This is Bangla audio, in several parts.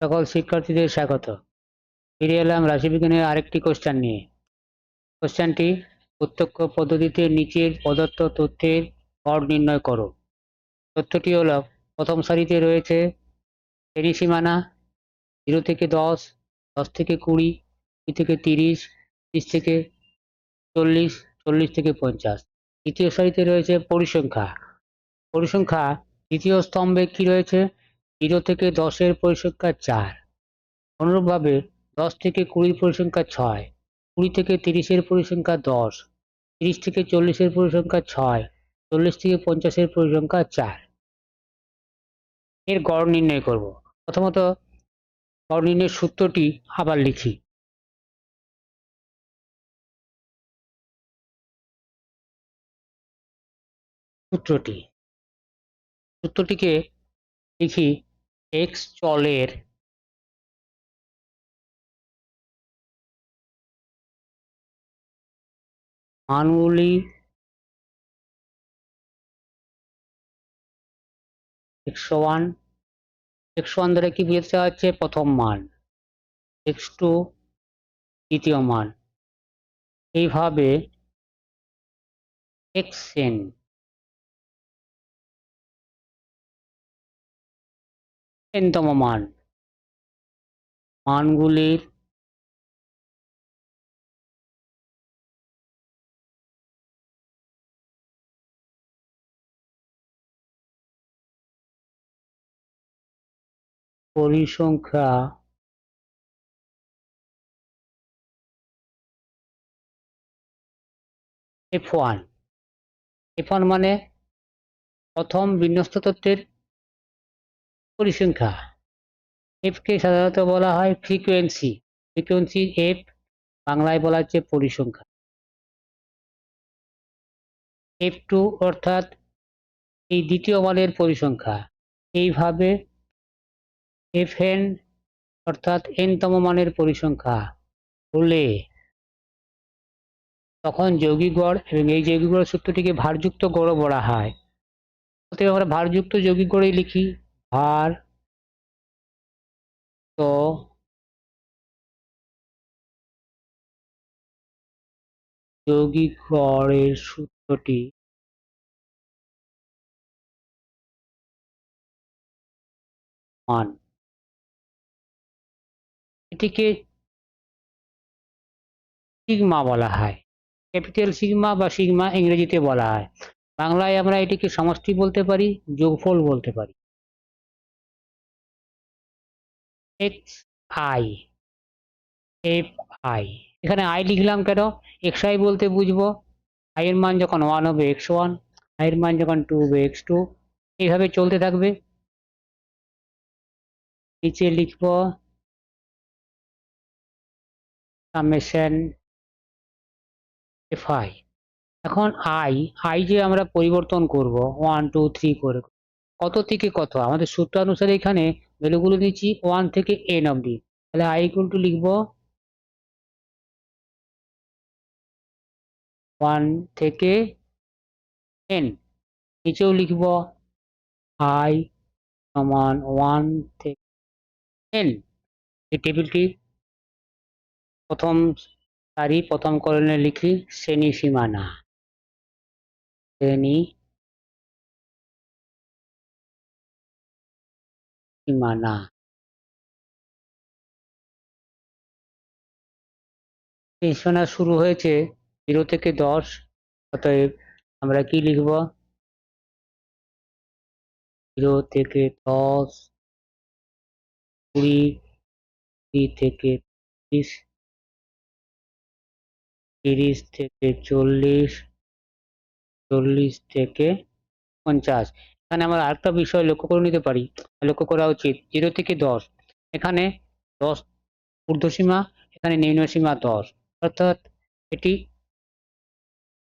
সকল শিক্ষার্থীদের স্বাগত। ফিরে এলাম রাশিবিজ্ঞানের আরেকটি কোশ্চেন নিয়ে। কোশ্চেনটি প্রত্যক্ষ পদ্ধতিতে নিচের প্রদত্ত তথ্যের গড় নির্ণয় করো। তথ্যটি হল, প্রথম সারিতে রয়েছে শ্রেণি জিরো থেকে দশ দশ থেকে কুড়ি কুড়ি থেকে তিরিশ তিরিশ থেকে চল্লিশ চল্লিশ থেকে পঞ্চাশ। দ্বিতীয় সারিতে রয়েছে পরিসংখ্যা। পরিসংখ্যা, দ্বিতীয় স্তম্ভে কি রয়েছে? জিরো থেকে দশের পরিসংখ্যা চার। অনুরূপভাবে দশ থেকে কুড়ির পরিসংখ্যা ছয়, কুড়ি থেকে তিরিশের পরিসংখ্যা দশ, তিরিশ থেকে চল্লিশের পরিসংখ্যা ছয়, চল্লিশ থেকে পঞ্চাশের পরিসংখ্যা চার। এর গড় নির্ণয় করব। প্রথমত গড় নির্ণয়ের সূত্রটি আবার লিখি। সূত্রটি। সূত্রটিকে লিখি এক্স চলের মানগুলি একশো ওয়ান একশো ওয়ান দ্বারা কি বোঝাতে হচ্ছে? প্রথম মান। এক্স টু দ্বিতীয় মান। এইভাবে এক্স এন এনতম মান। মানগুলির পরিসংখ্যা এফ ওয়ান এফ ওয়ান মানে প্রথম বিন্যস্ত তত্ত্বের পরিসংখ্যা। এফকে সাধারণত বলা হয় ফ্রিকোয়েন্সি ফ্রিকোয়েন্সি এফ বাংলায় বলা হচ্ছে পরিসংখ্যা। এফ টু অর্থাৎ এই দ্বিতীয় মানের পরিসংখ্যা। এইভাবে এফ এন অর্থাৎ এনতম মানের পরিসংখ্যা হলে তখন যৌগিক গড় এবং এই যৌগিক গড় সূত্রটিকে ভারযুক্ত গড় বলা হয়। অতএব আমরা ভারযুক্ত যৌগিক গড়েই লিখি। ভার তো যৌগিক গড়ের সূত্রটি মান। এটিকে সিগমা বলা হয়। ক্যাপিটাল সিগমা বা সিগমা ইংরেজিতে বলা হয়। বাংলায় আমরা এটিকে সমষ্টি বলতে পারি, যোগফল বলতে পারি। এক্স আই এফ আই এখানে আই লিখলাম কেন? এক্স আই বলতে বুঝব। আই এর মান যখন ওয়ান হবে এক্স ওয়ান আই এর মান যখন টু হবে এক্স টু এইভাবে চলতে থাকবে। নিচে লিখব সামেশন এফ আই এখন আই আই যে আমরা পরিবর্তন করব ওয়ান টু থ্রি করে, কত থেকে কত? আমাদের সূত্র অনুসারে এখানে ভ্যালুগুলো দিচ্ছি ওয়ান থেকে এন অবধি। তাহলে আই ইকুয়াল টু লিখব ওয়ান থেকে এন নিচেও লিখব আই সমান ওয়ান থেকে এন এই টেবিলটি প্রথম সারি, প্রথম কলনে লিখি শ্রেণি সীমানা। শ্রেণি এই শুরু হয়েছে জিরো থেকে দশ, অতএব আমরা কি লিখব? জিরো থেকে দশ, কুড়ি কুড়ি থেকে তিরিশ তিরিশ থেকে চল্লিশ চল্লিশ থেকে পঞ্চাশ। এখানে আমরা আরেকটা বিষয় লক্ষ্য করে নিতে পারি। লক্ষ্য করা উচিত। জিরো থেকে দশ। এখানে দশ ঊর্ধ্বসীমা, এখানে নিম্নসীমা দশ। অর্থাৎ এটি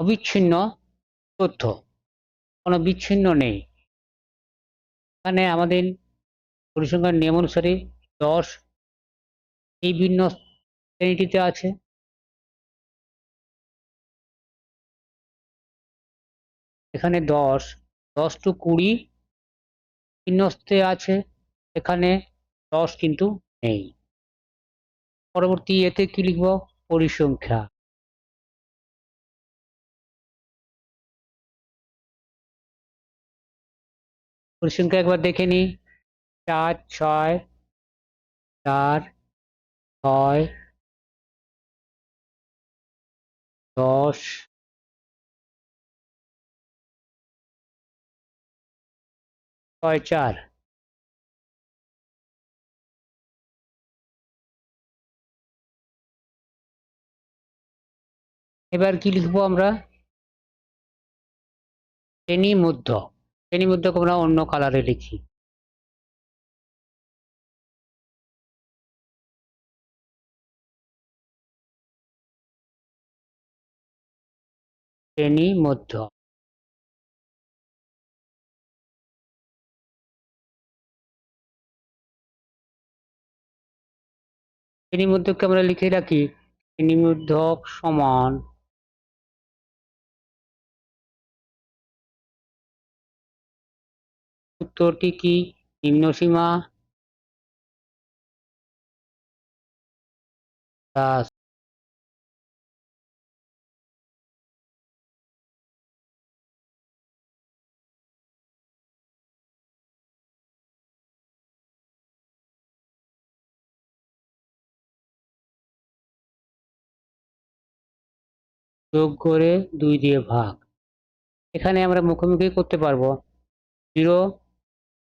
অবিচ্ছিন্ন তথ্য কোনো বিচ্ছিন্ন নেই। এখানে আমাদের পরিসংখ্যান নিয়ম অনুসারে দশ এই ভিন্ন শ্রেণীটিতে আছে। এখানে দশ দশ টু কুড়ি ভিন্নস্তে আছে, এখানে দশ কিন্তু নেই। পরবর্তী এতে কি লিখব? পরিসংখ্যা। পরিসংখ্যা একবার দেখে নিই। চার, ছয় চার, ছয়, দশ ছয় চার। এবার কি লিখব আমরা? শ্রেণি মধ্য শ্রেণি আমরা অন্য কালারে লিখি। শ্রেণি মধ্য শ্রেণি মধ্যকে আমরা লিখে রাখি শ্রেণি মধ্যক সমান উত্তরটি কি? নিম্নসীমা প্লাস যোগ করে দুই দিয়ে ভাগ। এখানে আমরা মুখোমুখি করতে পারব জিরো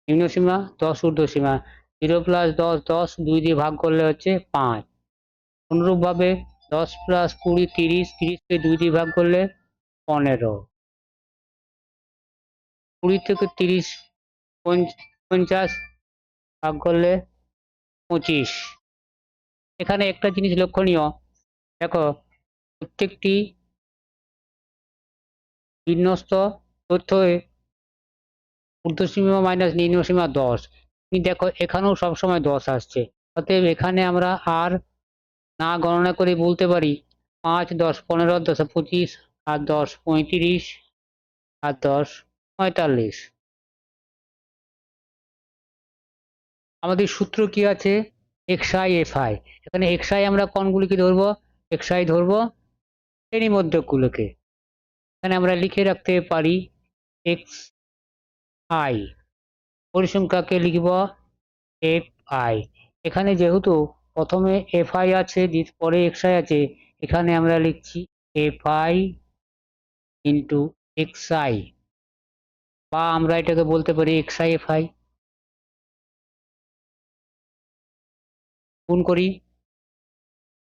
নিম্নসীমা দশ ঊর্ধ্বসীমা। জিরো প্লাস দশ দশ দুই দিয়ে ভাগ করলে হচ্ছে পাঁচ। অনুরূপভাবে দশ প্লাস কুড়ি, তিরিশ তিরিশকে দুই দিয়ে ভাগ করলে পনেরো। কুড়ি থেকে তিরিশ পঞ্চাশ ভাগ করলে পঁচিশ। এখানে একটা জিনিস লক্ষণীয়। দেখো, প্রত্যেকটি বিন্যস্ত তথ্য ঊর্ধ্বসীমা মাইনাস নিম্নসীমা দশ। তুমি দেখো, এখানেও সবসময় দশ আসছে। অতএব এখানে আমরা আর না গণনা করে বলতে পারি পাঁচ, দশ, পনেরো, দশ, পঁচিশ, আর দশ, পঁয়ত্রিশ, আর দশ, পঁয়তাল্লিশ। আমাদের সূত্র কি আছে? এক্স আই এফ আই এখানে এক্স আই আমরা কোনগুলিকে ধরবো? এক্স আই ধরবো শ্রেণি মধ্যকগুলোকে এখানে আমরা লিখে রাখতে পারি এক্স আই পরিসংখ্যাকে লিখব এফ আই এখানে যেহেতু প্রথমে এফ আই আছে পরে এক্স আই আছে, এখানে আমরা লিখছি F I into X I বা আমরা এটাকে বলতে পারি এক্স আই এফ আই গুণ করি।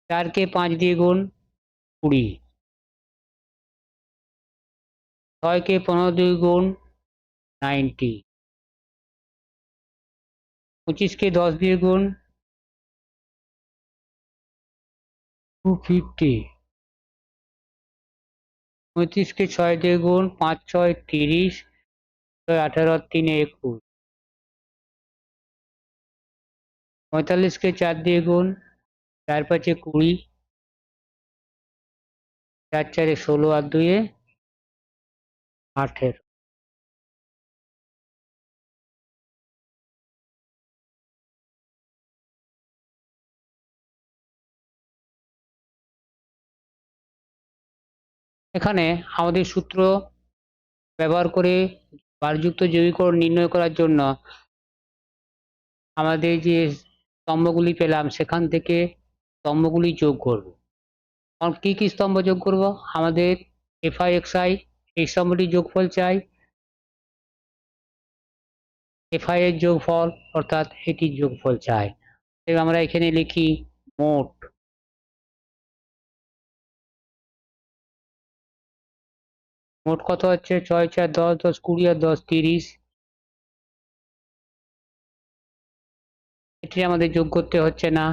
চারকে পাঁচ দিয়ে গুণ কুড়ি। ছয়কে পনেরো দুই গুণ নাইনটি। পঁচিশকে দশ দিয়ে গুণ টু ফিফটি। পঁয়ত্রিশকে ছয় দিয়ে গুণ পাঁচ, ছয় তিরিশ, ছয় আঠারো, তিনে একুশ। পঁয়তাল্লিশকে চার দিয়ে গুণ চার পাঁচে কুড়ি, চার চারে ষোলো আর দুয়ে আঠেরো। এখানে আমাদের সূত্র ব্যবহার করে বারযুক্ত জৈবিকরণ নির্ণয় করার জন্য আমাদের যে স্তম্ভগুলি পেলাম, সেখান থেকে স্তম্ভগুলি যোগ করব। কারণ কী কী স্তম্ভ যোগ করব? আমাদের এফআই এক্সআই এই স্তম্ভটি যোগফল চাই। এফআই এর যোগফল, অর্থাৎ এটির যোগফল চাই। আমরা এখানে লিখি মোট মোট কত হচ্ছে? ছয় চার দশ দশ কুড়ি আর দশ তিরিশ। এটি আমাদের যোগ করতে হচ্ছে না।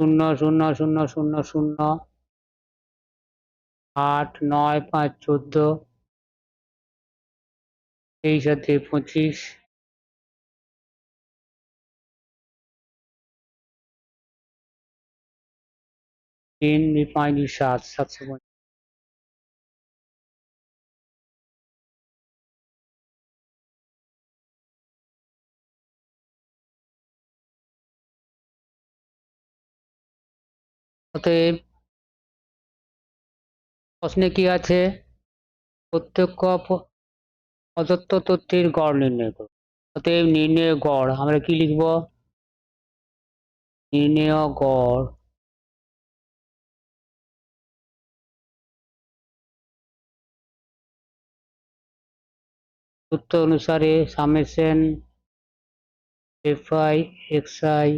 শূন্য শূন্য শূন্য শূন্য শূন্য। আট, নয়, পাঁচ, চোদ্দ এই সাথে পঁচিশ। তিন, দুই, পাঁচ, দুই, সাত সাতশো পঞ্চাশ অতএব প্রশ্নে কি আছে? প্রত্যক্ষ প্রদত্ত তথ্যের গড় নির্ণয় করো। অতএব নির্ণয় গড়, আমরা কি লিখব? নির্ণয় গড় সূত্র অনুসারে summation F I X I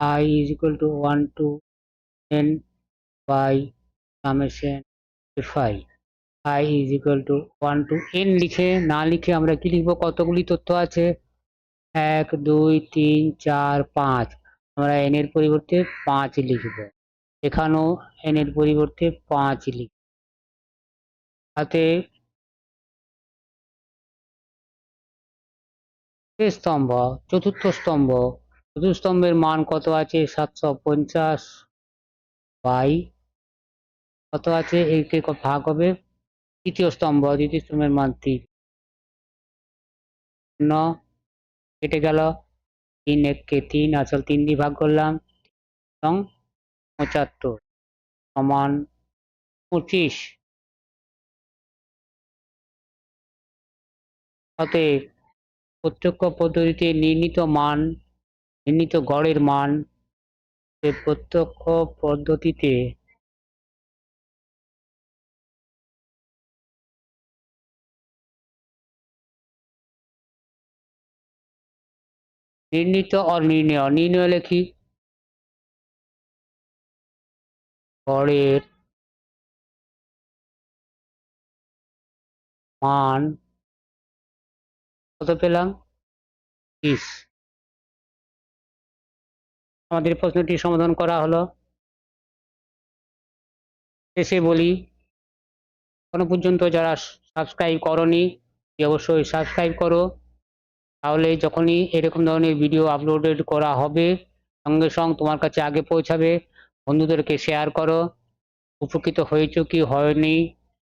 I is equal to one to N by summation F I is equal to one to N লিখে, না লিখে আমরা কি লিখব? কতগুলি তথ্য আছে? এক, দুই, তিন, চার, পাঁচ। আমরা এন এর পরিবর্তে পাঁচ লিখব। এখানেও এন এর পরিবর্তে পাঁচ লিখব। হাতে স্তম্ভ, চতুর্থ স্তম্ভ। চতুর্থ স্তম্ভের মান কত আছে? সাতশো পঞ্চাশ বাই কত আছে? একে ক- ভাগ হবে? তৃতীয় স্তম্ভ, দ্বিতীয় স্তম্ভের মান তিন। ন, কেটে গেল। তিন এককে তিন আসল তিন দিয়ে ভাগ করলাম। এবং পঁচাত্তর সমান পঁচিশ। অতএব প্রত্যক্ষ পদ্ধতিতে নির্ণীত মান, নির্ণীত গড়ের মান প্রত্যক্ষ পদ্ধতিতে নির্ণীত, অনির্ণয়। নির্ণয় লেখি গড়ের মান কত পেলাম? বিশ আমাদের প্রশ্নটি সমাধান করা হলো। শেষে বলি, এখনও পর্যন্ত যারা সাবস্ক্রাইব করনি, অবশ্যই সাবস্ক্রাইব করো। তাহলে যখনই এরকম ধরনের ভিডিও আপলোডেড করা হবে, সঙ্গে সঙ্গে তোমার কাছে আগে পৌঁছাবে। বন্ধুদেরকে শেয়ার করো, উপকৃত হয়েছ কি হয়নি,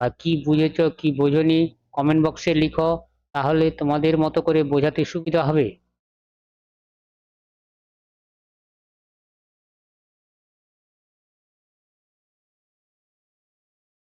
বা কি বুঝেছ কি বোঝনি কমেন্ট বক্সে লিখো, তাহলে তোমাদের মতো করে বোঝাতে সুবিধা হবে।